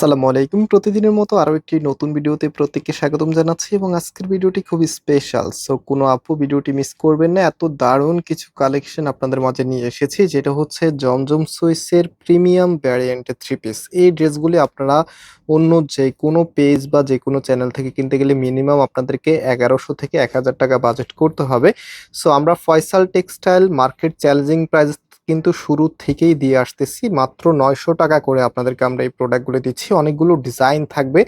আসসালামু আলাইকুম। প্রতিদিনের মতো আরও একটি নতুন ভিডিওতে প্রত্যেককে স্বাগতম জানাচ্ছি এবং আজকের ভিডিওটি খুবই স্পেশাল সো কোনো আপু ভিডিওটি মিস করবেন না, এত দারুণ কিছু কালেকশন আপনাদের মাঝে নিয়ে এসেছি, যেটা হচ্ছে জমজম সুইসের প্রিমিয়াম ভ্যারিয়েন্টের থ্রি পিস এই ড্রেসগুলি আপনারা অন্য যে কোনো পেজ বা যে কোনো চ্যানেল থেকে কিনতে গেলে মিনিমাম আপনাদেরকে এগারোশো থেকে এক হাজার টাকা বাজেট করতে হবে। সো আমরা Faisal textile market challenging price কিন্তু শুরু থেকেই দিয়ে আসতেছি। মাত্র নয়শো টাকা করে আপনাদেরকে আমরা এই প্রোডাক্টগুলো দিচ্ছি। অনেকগুলো ডিজাইন থাকবে।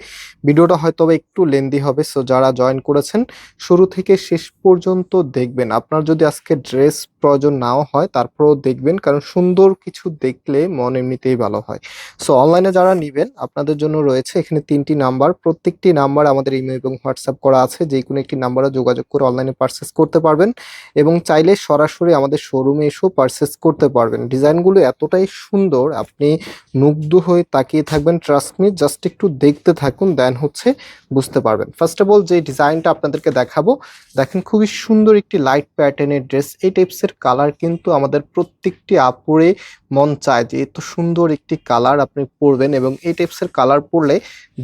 ভিডিওটা হয়তো একটু লেন্দি হবে সো যারা জয়েন করেছেন, শুরু থেকে শেষ পর্যন্ত দেখবেন। আপনার যদি আজকে ড্রেস প্রয়োজন নাও হয়, তারপরেও দেখবেন, কারণ সুন্দর কিছু দেখলে মন এমনিতেই ভালো হয়। সো অনলাইনে যারা নেবেন, আপনাদের জন্য রয়েছে এখানে তিনটি নাম্বার। প্রত্যেকটি নাম্বার আমাদের ইমেল এবং হোয়াটসঅ্যাপ করা আছে, যে কোনো একটি নাম্বারে যোগাযোগ করে অনলাইনে পারচেস করতে পারবেন এবং চাইলে সরাসরি আমাদের শোরুমে এসেও পারচেস করতে পারবেন। ডিজাইনগুলো এতটাই সুন্দর, আপনি মুগ্ধ হয়ে তাকিয়ে থাকবেন ট্রাস্ট মি জাস্ট একটু দেখতে থাকুন দেন হচ্ছে বুঝতে পারবেন। ফার্স্ট অফ অল যে ডিজাইনটা আপনাদেরকে দেখাবো, দেখেন খুবই সুন্দর একটি লাইট প্যাটার্নের ড্রেস এই টাইপসের কালার কিন্তু আমাদের প্রত্যেকটি আপুরে মন চায় যে এত সুন্দর একটি কালার আপনি পরবেন এবং এই টাইপসের কালার পরলে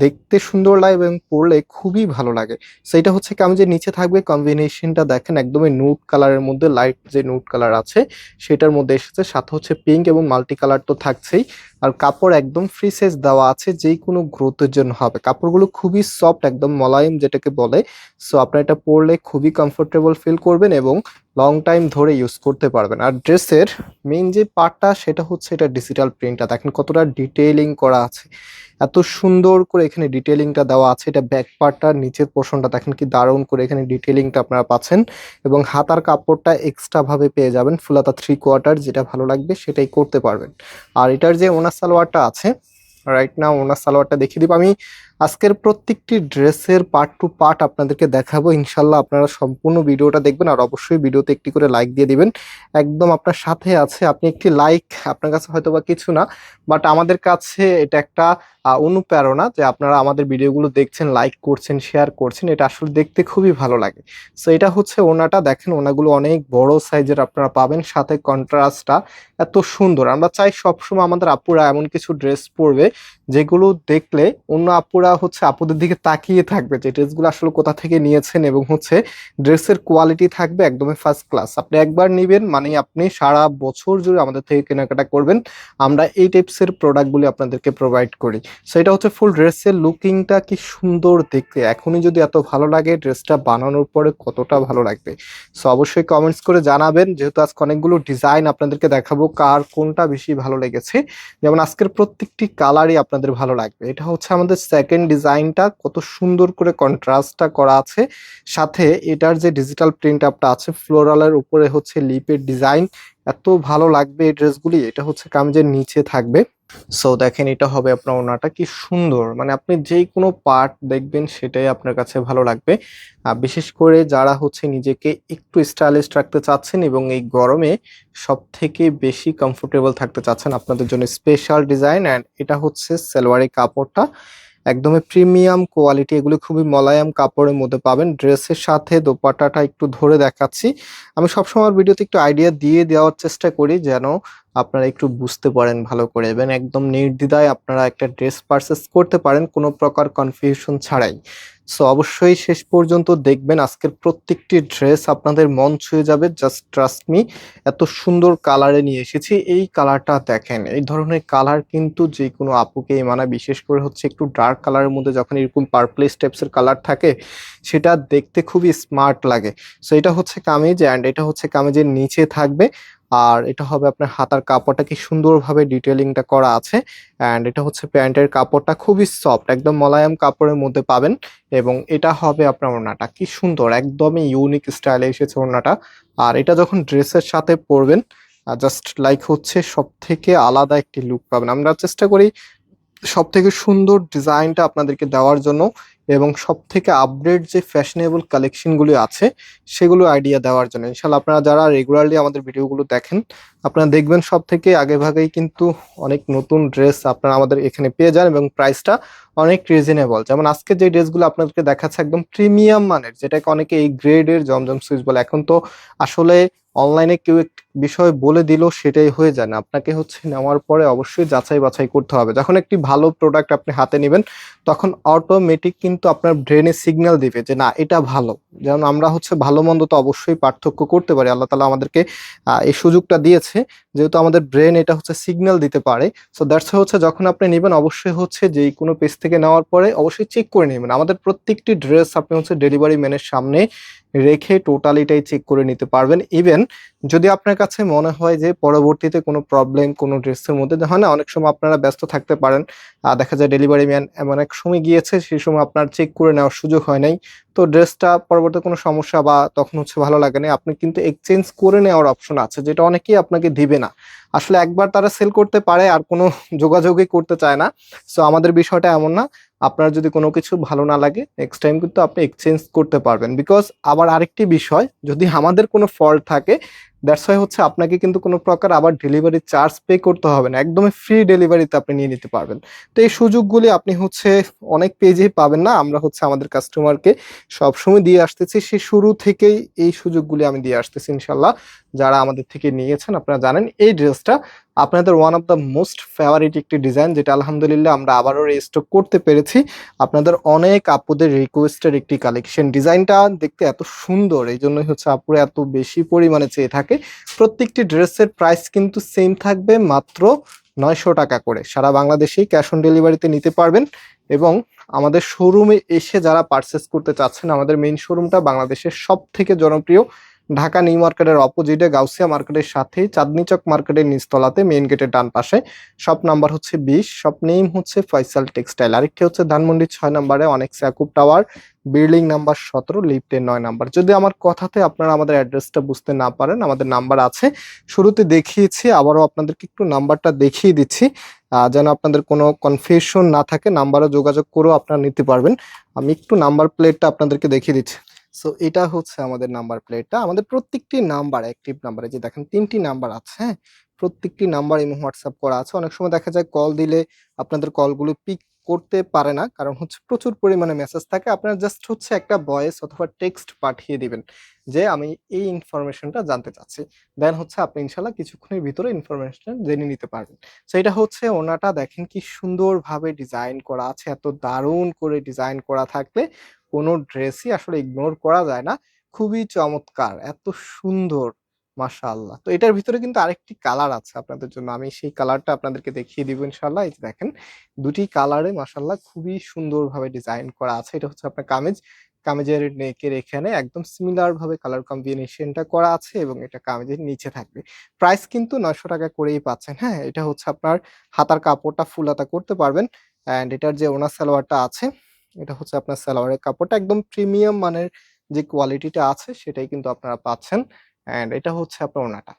দেখতে সুন্দর লাগে এবং পরলে খুবই ভালো লাগে। সেটা হচ্ছে কি আমি যে নিচে থাকবে কম্বিনেশনটা দেখেন একদমই নুট কালারের মধ্যে লাইট যে নুট কালার আছে সেটার মধ্যে এসেছে, সাথে হচ্ছে পিঙ্ক এবং মাল্টি কালার তো থাকছেই। আর কাপড় একদম ফ্রি সাইজ দেওয়া আছে, যেই কোনো গ্রোথের জন্য হবে। কাপড়গুলো খুবই সফট একদম মোলায়েম যেটাকে বলে। সো আপনার এটা পরলে খুবই কমফোর্টেবল ফিল করবেন এবং লং টাইম ধরে ইউজ করতে পারবেন। আর ড্রেসের মেন যে পার্টটা সেটা হচ্ছে এটা ডিজিটাল প্রিন্টটা দেখেন কতটা ডিটেইলিং করা আছে। এত সুন্দর করে এখানে ডিটেলিংটা দেওয়া আছে। এটা ব্যাক পার্টটার নিচের পোর্শনটা দেখেন কি দারুণ করে এখানে ডিটেলিংটা আপনারা পাচ্ছেন। এবং হাতার কাপড়টা এক্সট্রাভাবে পেয়ে যাবেন ফুলাতা থ্রি কোয়ার্টার যেটা ভালো লাগবে সেটাই করতে পারবেন। আর এটার যে ওনার সালোয়ারটা আছে রাইট না ওনার সালোয়ারটা দেখিয়ে দিব। আমি আজকের প্রত্যেকটি ড্রেসের পার্ট টু পার্ট আপনাদেরকে দেখাবো। ইনশাল্লাহ আপনারা সম্পূর্ণ ভিডিওটা দেখবেন আর অবশ্যই ভিডিওতে একটি করে লাইক দিয়ে দিবেন। একদম আপনার সাথে আছে। আপনি একটি লাইক আপনার কাছে হয়তো বা কিছু না বাট আমাদের কাছে এটা একটা অনুপ্রেরণা যে আপনারা আমাদের ভিডিওগুলো দেখছেন লাইক করছেন শেয়ার করছেন, এটা আসলে দেখতে খুবই ভালো লাগে। সো এটা হচ্ছে ওনাটা। দেখেন ওনাগুলো অনেক বড় সাইজের আপনারা পাবেন। সাথে কন্ট্রাস্টটা এত সুন্দর। আমরা চাই সবসময় আমাদের আপুরা এমন কিছু ড্রেস পরবে যেগুলো দেখলে অন্য আপুরা হচ্ছে আপুদের দিকে তাকিয়ে থাকবে যে ড্রেসগুলো আসলে কোথা থেকে নিয়েছেন এবং হচ্ছে ড্রেসের কোয়ালিটি থাকবে একদমই ফার্স্ট ক্লাস আপনি একবার নেবেন মানে আপনি সারা বছর জুড়ে আমাদের থেকে কেনাকাটা করবেন। আমরা এই টাইপসের প্রোডাক্টগুলি আপনাদেরকে প্রোভাইড করি। সো এটা হচ্ছে ফুল ড্রেসের লুকিংটা কি সুন্দর দেখতে। এখনই যদি এত ভালো লাগে ড্রেসটা বানানোর পরে কতটা ভালো লাগবে। সো অবশ্যই কমেন্টস করে জানাবেন। যেহেতু আজকে অনেকগুলো ডিজাইন আপনাদেরকে দেখাবো, কার কোনটা বেশি ভালো লেগেছে। যেমন আজকের প্রত্যেকটি কালারই আপনাদের ভালো লাগবে। এটা হচ্ছে আমাদের সেকেন্ড ডিজাইনটা কত সুন্দর করে কন্ট্রাস্টটা করা আছে। সাথে এটার যে ডিজিটাল প্রিন্ট আপটা আছে ফ্লোরালের উপরে হচ্ছে লিপের ডিজাইন এত ভালো লাগবে এই ড্রেসগুলি এটা হচ্ছে কামিজের নিচে থাকবে। সো দেখেন, এটা হবে আপনার ওনাটা কি সুন্দর। মানে আপনি যে কোনো পার্ট দেখবেন, সেটাই আপনার কাছে ভালো লাগবে। বিশেষ করে যারা হচ্ছে নিজেকে একটু স্টাইলিশ রাখতে চাচ্ছেন এবং এই গরমে সব থেকে বেশি কমফোর্টেবল থাকতে চাচ্ছেন আপনাদের জন্য স্পেশাল ডিজাইন অ্যান্ড এটা হচ্ছে সালোয়ারের কাপড়টা। একদমই প্রিমিয়াম কোয়ালিটি এগুলো খুবই মোলায়েম কাপড়ের মধ্যে পাবেন। ড্রেসের সাথে দোপাট্টাটা একটু ধরে দেখাচ্ছি। আমি সবসময় ভিডিওতে একটু আইডিয়া দিয়ে দেওয়ার চেষ্টা করি যেন আপনারা একটু বুঝতে পারেন, ভালো করে এবং একদম নির্দ্বিধায় আপনারা একটা ড্রেস পারচেস করতে পারেন, কোনো প্রকার কনফিউশন ছাড়াই। সো অবশ্যই শেষ পর্যন্ত দেখবেন আজকের প্রত্যেকটি ড্রেস আপনাদের মন ছুঁয়ে যাবে। জাস্ট ট্রাস্ট মি এত সুন্দর কালারে নিয়ে এসেছি। এই কালারটা দেখেন, এই ধরনের কালার কিন্তু যে কোনো আপুকেই মানায়। বিশেষ করে হচ্ছে একটু ডার্ক কালারের মধ্যে যখন এরকম পার্পল স্টেপসের কালার থাকে, সেটা দেখতে খুবই স্মার্ট লাগে। সো এটা হচ্ছে কামিজ অ্যান্ড এটা হচ্ছে কামিজের নিচে থাকবে। আর এটা হবে আপনার হাতার কাপড়টা কি সুন্দরভাবে ডিটেলিংটা করা আছে অ্যান্ড এটা হচ্ছে প্যান্টের কাপড়টা খুবই সফট একদম মোলায়েম কাপড়ের মধ্যে পাবেন এবং এটা হবে আপনার ওড়নাটা। কি সুন্দর, একদমই ইউনিক স্টাইলে এসেছে ওড়নাটা। আর এটা যখন ড্রেসের সাথে পরবেন জাস্ট লাইক হচ্ছে সব থেকে আলাদা একটি লুক পাবেন। আমরা চেষ্টা করি সব থেকে সুন্দর ডিজাইনটা আপনাদেরকে দেওয়ার জন্য এবং সব থেকে আপডেট যে ফ্যাশনেবল কালেকশনগুলি আছে, সেগুলো আইডিয়া দেওয়ার জন্য। ইনশাল্লাহ আপনারা যারা রেগুলারলি আমাদের ভিডিওগুলো দেখেন, আপনারা দেখবেন সব থেকে আগে ভাগেই কিন্তু অনেক নতুন ড্রেস আপনারা আমাদের এখানে পেয়ে যান এবং প্রাইসটা অনেক রিজনেবল যেমন আজকে যে ড্রেসগুলো আপনাদেরকে দেখাচ্ছে একদম প্রিমিয়াম মানের, যেটাকে অনেকে এই গ্রেডের জমজম সুইচ বলে। এখন তো আসলে অনলাইনে কেউ বিষয় বলে দিল সেটাই হয়ে যায় না। আপনাকে হচ্ছে নেওয়ার পরে অবশ্যই যাচাই বাছাই করতে হবে। যখন একটি ভালো প্রোডাক্ট আপনি হাতে নেবেন, তখন অটোমেটিক কিন্তু আপনার ব্রেনে সিগন্যাল দিবে যে, না, এটা ভালো। যেমন আমরা হচ্ছে ভালো মন্দ তো অবশ্যই পার্থক্য করতে পারি। আল্লাহ তালা আমাদেরকে এই সুযোগটা দিয়েছে। যেহেতু আমাদের ব্রেন এটা হচ্ছে সিগন্যাল দিতে পারে সো দ্যাটস হচ্ছে যখন আপনি নেবেন অবশ্যই হচ্ছে যে কোনো পেজ থেকে নেওয়ার পরে অবশ্যই চেক করে নেবেন। আমাদের প্রত্যেকটি ড্রেস আপনি হচ্ছে ডেলিভারি ম্যানের সামনে রেখে টোটালিটাই চেক করে নিতে পারবেন। ইভেন যদি আপনার কাছে মনে হয় যে পরবর্তীতে কোনো প্রবলেম কোনো ড্রেসের মধ্যে, হয় না, অনেক সময় আপনারা ব্যস্ত থাকতে পারেন। দেখা যায় ডেলিভারি ম্যান এমন এক সময় গিয়েছে সেই সময় আপনার চেক করে নেওয়ার সুযোগ হয় নাই। তো ড্রেসটা পরবর্তী কোনো সমস্যা বা তখন হচ্ছে ভালো লাগে না আপনি কিন্তু এক্সচেঞ্জ করে নেওয়ার অপশন আছে, যেটা অনেকেই আপনাকে দিবে না। আসলে একবার তারা সেল করতে পারে আর কোনো যোগাযোগই করতে চায় না। সো আমাদের বিষয়টা এমন না। আপনার যদি কোনো কিছু ভালো না লাগে নেক্সট টাইম কিন্তু আপনি এক্সচেঞ্জ করতে পারবেন। বিকজ আবার আরেকটি বিষয়, যদি আমাদের কোনো ফল্ট থাকে দ্যাটস ওয়াই হচ্ছে আপনাকে কিন্তু কোনো প্রকার আবার ডেলিভারি চার্জ পে করতে হবে না। একদমই ফ্রি ডেলিভারিতে আপনি নিয়ে নিতে পারবেন। তো এই সুযোগগুলি আপনি হচ্ছে অনেক পেজেই পাবেন না। আমরা হচ্ছে আমাদের কাস্টমারকে সবসময় দিয়ে আসতেছি। সে শুরু থেকেই এই সুযোগগুলি আমি দিয়ে আসতেছি, ইনশাল্লাহ। যারা আমাদের থেকে নিয়েছেন, আপনারা জানেন এই ড্রেসটা আপনাদের one of the most favourite একটি ডিজাইন যেটা আলহামদুলিল্লাহ আমরা আবারও রিস্টক করতে পেরেছি। আপনাদের অনেক আপুদের রিকোয়েস্টের একটি কালেকশন ডিজাইনটা দেখতে এত সুন্দর, এই জন্যই হচ্ছে আপুরা এত বেশি পরিমাণে চেয়ে থাকে। প্রত্যেকটি ড্রেসের প্রাইস কিন্তু সেম থাকবে মাত্র নয়শো টাকা করে। সারা বাংলাদেশেই ক্যাশ অন ডেলিভারিতে নিতে পারবেন এবং আমাদের শোরুমে এসে যারা পারচেস করতে চাচ্ছেন, আমাদের মেইন শোরুমটা বাংলাদেশের সব থেকে জনপ্রিয়। ঢাকা নিউ মার্কেটের অপোজিটে গাউসিয়া মার্কেটের সাথে চাঁদনি চক মার্কেটের নিচতলাতে মেইন গেটের ডান পাশে। শপ নাম্বার হচ্ছে বিশ, শপ নেম হচ্ছে ফয়সাল টেক্সটাইল। আরেকটি হচ্ছে ধানমন্ডি ছয় নম্বরে অনেক স্যাকুব টাওয়ার, বিল্ডিং নাম্বার সতেরো, লিফটের নয় নাম্বার। যদি আমার কথাতে আপনারা আমাদের অ্যাড্রেসটা বুঝতে না পারেন, আমাদের নাম্বার আছে। শুরুতে দেখিয়েছি, আবারও আপনাদেরকে একটু নাম্বারটা দেখিয়ে দিচ্ছি। যেন আপনাদের কোনো কনফিউশন না থাকে নাম্বারও যোগাযোগ করেও আপনারা নিতে পারবেন। আমি একটু নাম্বার প্লেটটা আপনাদেরকে দেখিয়ে দিচ্ছি। সো এটা হচ্ছে আমাদের নাম্বার প্লেটটা আমাদের প্রত্যেকটি নাম্বার অ্যাক্টিভ নাম্বারে যে দেখেন তিনটি নাম্বার আছে হ্যাঁ? প্রত্যেকটি নাম্বার এবং হোয়াটসঅ্যাপ করা আছে। অনেক সময় দেখা যায় কল দিলে আপনাদের কলগুলো পিক করতে পারে না, কারণ হচ্ছে প্রচুর পরিমাণে মেসেজ থাকে। আপনারা জাস্ট হচ্ছে একটা ভয়েস অথবা টেক্সট পাঠিয়ে দিবেন, যে আমি এই ইনফরমেশনটা জানতে চাচ্ছি। দেন হচ্ছে আপনি ইনশাল্লাহ কিছুক্ষণের ভিতরে ইনফরমেশন জেনে নিতে পারবেন। তো এটা হচ্ছে ওনাটা দেখেন কি সুন্দরভাবে ডিজাইন করা আছে, এত দারুণ করে ডিজাইন করা থাকলে কোনো ড্রেসই আসলে ইগনোর করা যায় না। খুবই চমৎকার, এত সুন্দর। মাশাআল্লাহ। তো এটার ভিতরে কিন্তু আরেকটি কালার আছে আপনাদের জন্য। আমি সেই কালারটা আপনাদেরকে দেখিয়ে দিব ইনশাল্লাহ এই যে দেখেন, দুটি কালারে মাশাআল্লাহ খুবই সুন্দরভাবে ডিজাইন করা আছে। এটা হচ্ছে আপনার কামিজ। কামিজের নেকের এখানে একদম সিমিলার ভাবে কালার কম্বিনেশনটা করা আছে এবং এটা কামিজের নিচে থাকবে। প্রাইস কিন্তু নয়শো টাকা করেই পাচ্ছেন। হ্যাঁ এটা হচ্ছে আপনার হাতার কাপড়টা ফুল হাতা করতে পারবেন। অ্যান্ড এটার যে ওনার সালোয়ারটা আছে, এটা হচ্ছে আপনার সালোয়ারের কাপড়টা একদম প্রিমিয়াম মানের যে কোয়ালিটিটা আছে, সেটাই কিন্তু আপনারা পাচ্ছেন। অ্যান্ড এটা হচ্ছে আপনার ওনাটা।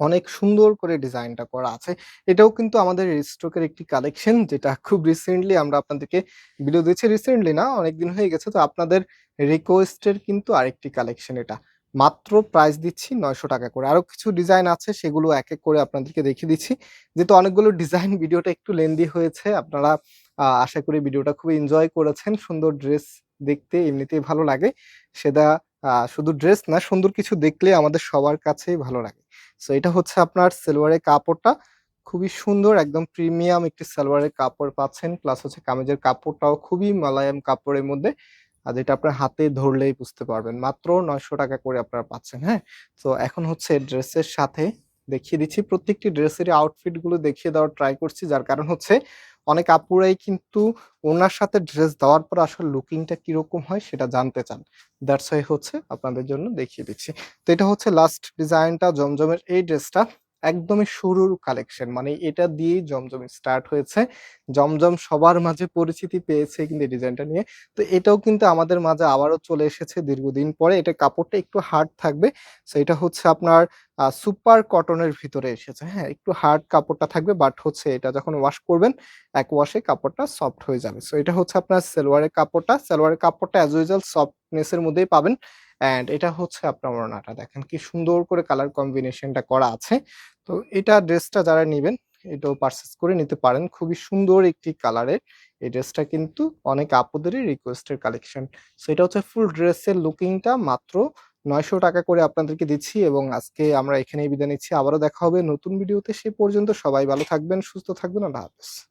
অনেক সুন্দর করে ডিজাইনটা করা আছে। এটাও কিন্তু আমাদের স্টকের একটি কালেকশন যেটা খুব রিসেন্টলি আমরা আপনাদেরকে ভিডিও দিয়েছি। রিসেন্টলি না, অনেকদিন হয়ে গেছে। তো আপনাদের রিকোয়েস্টের কিন্তু আরেকটি কালেকশন এটা। মাত্র প্রাইস দিচ্ছি নয়শো টাকা করে। আরও কিছু ডিজাইন আছে, সেগুলো এক এক করে আপনাদেরকে দেখিয়ে দিচ্ছি। যেহেতু অনেকগুলো ডিজাইন ভিডিওটা একটু লেন্দি হয়েছে, আপনারা আশা করি ভিডিওটা খুব এনজয় করেছেন। সুন্দর ড্রেস দেখতে এমনিতেই ভালো লাগে। সেটা শুধু ড্রেস না, সুন্দর কিছু দেখলে আমাদের সবার কাছেই ভালো লাগে। সো এটা হচ্ছে আপনার সেলোয়ারের কাপড়টা। খুবই সুন্দর, একদম প্রিমিয়াম একটি সালোয়ারের কাপড় পাচ্ছেন। প্লাস হচ্ছে কামিজের কাপড়টাও খুবই মালায়াম কাপড়ের মধ্যে। আর যেটা আপনার হাতে ধরলেই বুঝতে পারবেন। মাত্র নয়শো টাকা করে আপনারা পাচ্ছেন হ্যাঁ? তো এখন হচ্ছে ড্রেসের সাথে দেখিয়ে দিচ্ছি। প্রত্যেকটি ড্রেসের আউটফিটগুলো দেখিয়ে দেওয়ার ট্রাই করছি, যার কারণ হচ্ছে অনেক আপুরাই কিন্তু ওনার সাথে ড্রেস দেওয়ার পর আসলে লুকিংটা কীরকম হয় সেটা জানতে চান। দ্যাটস হচ্ছে আপনাদের জন্য দেখিয়ে দিচ্ছি। তো এটা হচ্ছে লাস্ট ডিজাইনটা জমজমের এই ড্রেসটা একদমই শুরুর কালেকশন মানে এটা দিয়েই জমজম স্টার্ট হয়েছে। জমজম সবার মাঝে পরিচিতি পেয়েছে কিন্তু ডিজাইনটা নিয়ে। তো এটাও কিন্তু আমাদের মাঝে আবারও চলে এসেছে দীর্ঘদিন পরে। এটা কাপড়টা একটু হার্ড থাকবে। তো এটা হচ্ছে আপনার সুপার কটনের ভিতরে এসেছে। হ্যাঁ একটু হার্ড কাপড়টা থাকবে বাট হচ্ছে এটা যখন ওয়াশ করবেন, এক ওয়াশে কাপড়টা সফট হয়ে যাবে। সো এটা হচ্ছে আপনার সেলোয়ারের কাপড়টা। সেলোয়ারের কাপড়টা অ্যাজ ইউজুয়াল সফটনেসের মধ্যেই পাবেন। অ্যান্ড এটা হচ্ছে আপনার ওড়নাটা। দেখেন কি সুন্দর করে কালার কম্বিনেশনটা করা আছে। তো এটা ড্রেসটা যারা নেবেন, এটাও পারচেস করে নিতে পারেন। খুবই সুন্দর একটি কালারের এই ড্রেসটা কিন্তু অনেক আপুদেরই রিকোয়েস্টের কালেকশন সো এটা হচ্ছে ফুল ড্রেসের লুকিংটা মাত্র নয়শো টাকা করে আপনাদেরকে দিচ্ছি এবং আজকে আমরা এখানেই বিদায় নিচ্ছি। আবারও দেখা হবে নতুন ভিডিওতে সে পর্যন্ত সবাই ভালো থাকবেন, সুস্থ থাকবেন। আল্লাহ হাফেজ।